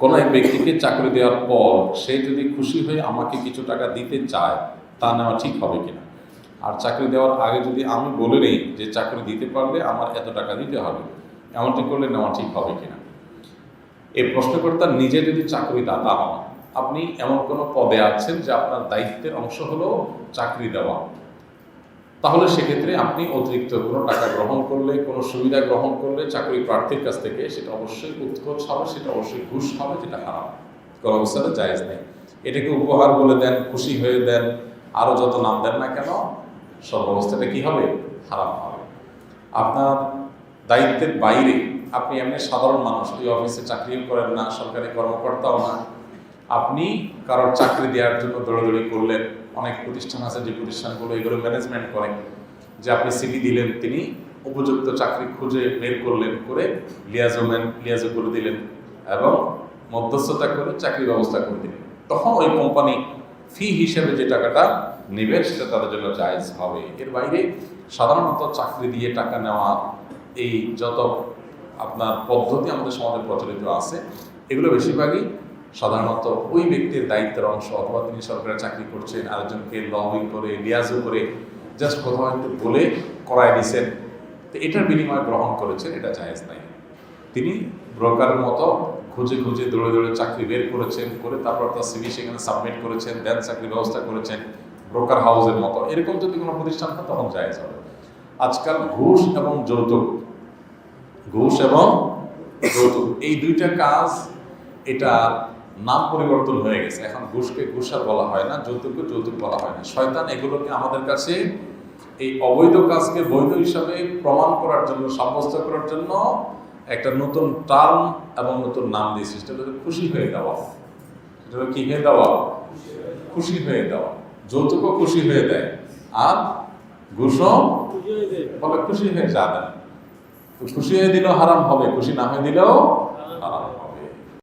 কোনো এক ব্যক্তিকে চাকরি দেওয়ার পর সে যদি খুশি হয়ে আমাকে কিছু টাকা দিতে চায়, তা নেওয়া ঠিক হবে কিনা? আর চাকরি দেওয়ার আগে যদি আমি বলে নেই যে চাকরি দিতে পারলে আমার এত টাকা দিতে হবে, এমনটি করলে নেওয়া ঠিক হবে কিনা? এই প্রশ্নকর্তা নিজে যদি চাকরি দাতা হন, আপনি এমন কোনো পদে আছেন যে আপনার দায়িত্বের অংশ হলো চাকরি দেওয়া। তাহলে সেক্ষেত্রে আপনি অতিরিক্ত কোনো টাকা গ্রহণ করলে, কোনো সুবিধা গ্রহণ করলে, চাকরি প্রার্থীর কাছ থেকে সেটা অবশ্যই উৎকোচ হবে, সেটা অবশ্যই ঘুষ হবে, যেটা হারাম। কোনো অবস্থাতে জায়েজ নেই। এটাকে উপহার বলে দেন, খুশি হয়ে দেন আরও যত নাম দেন না কেন, সব অবস্থাটা কি হবে? হারাম হবে। আপনার দায়িত্বের বাইরে আপনি এমনি সাধারণ মানুষ, ওই অফিসে চাকরিও করেন না, সরকারি কর্মকর্তাও না। আপনি কারোর চাকরি দেওয়ার জন্য দৌড়াদৌড়ি করলেন অনেক প্রতিষ্ঠান আছে যে প্রতিষ্ঠানগুলো এগুলো ম্যানেজমেন্ট করে যে আপনি সিভি দিলেন, তিনি উপযুক্ত চাকরি খুঁজে বের করলেন করে লিয়াজোম্যান লিয়াজো করে দিলেন এবং মধ্যস্থতা করে চাকরি ব্যবস্থা করে দিলেন। তখন ওই কোম্পানি ফি হিসেবে যে টাকাটা নেবেন সেটা তাদের জন্য জায়জ হবে। এর বাইরে সাধারণত চাকরি দিয়ে টাকা নেওয়া, এই যত আপনার পদ্ধতি আমাদের সমাজে প্রচলিত আছে, এগুলো বেশিরভাগই সাধারণত ওই ব্যক্তির দায়িত্বের অংশ অথবা তিনি সরকারি চাকরি করছেন, আরেকজনকে লবিং করে লিয়াজও করে জাস্ট কোথাও একটু বলে করায় দিছেন, তো এটার বিনিময়ে গ্রহণ করেছেন, এটা জায়েজ নাই। তিনি ব্রোকারের মতো খুঁজে খুঁজে দৌড়ে দৌড়ে চাকরি বের করেছেন, করে তারপর তার সিভি সেখানে সাবমিট করেছেন দেন চাকরি ব্যবস্থা করেছেন ব্রোকার হাউসের মতো। এরকম যদি কোনো প্রতিষ্ঠান হয় তখন জায়েজ হবে। আজকাল ঘুষ এবং যৌতুক, ঘুষ এবং যৌতুক, এই দুইটা কাজ এটা নাম পরিবর্তন হয়ে গেছে। এখন ঘুষকে ঘুষার বলা হয় না, যৌতুককে যৌতুক বলা হয় না। শয়তান এগুলোকে আমাদের কাছে এই অবৈধ কাজকে বৈধ হিসাবে প্রমাণ করার জন্য, সাব্যস্ত করার জন্য একটা নতুন টার্ম এবং নতুন নাম দিয়েছে। সেটা হলো খুশি হয়ে দেওয়া। সেটা হলো কি হয়ে দেওয়া? খুশি হয়ে দেওয়া। যৌতুকও খুশি হয়ে দেয়। আর ঘুষও বলে খুশি হয়ে যা দেয় খুশি হয়ে দিলেও হারাম হবে, খুশি না হয়ে দিলেও হারাম হবে।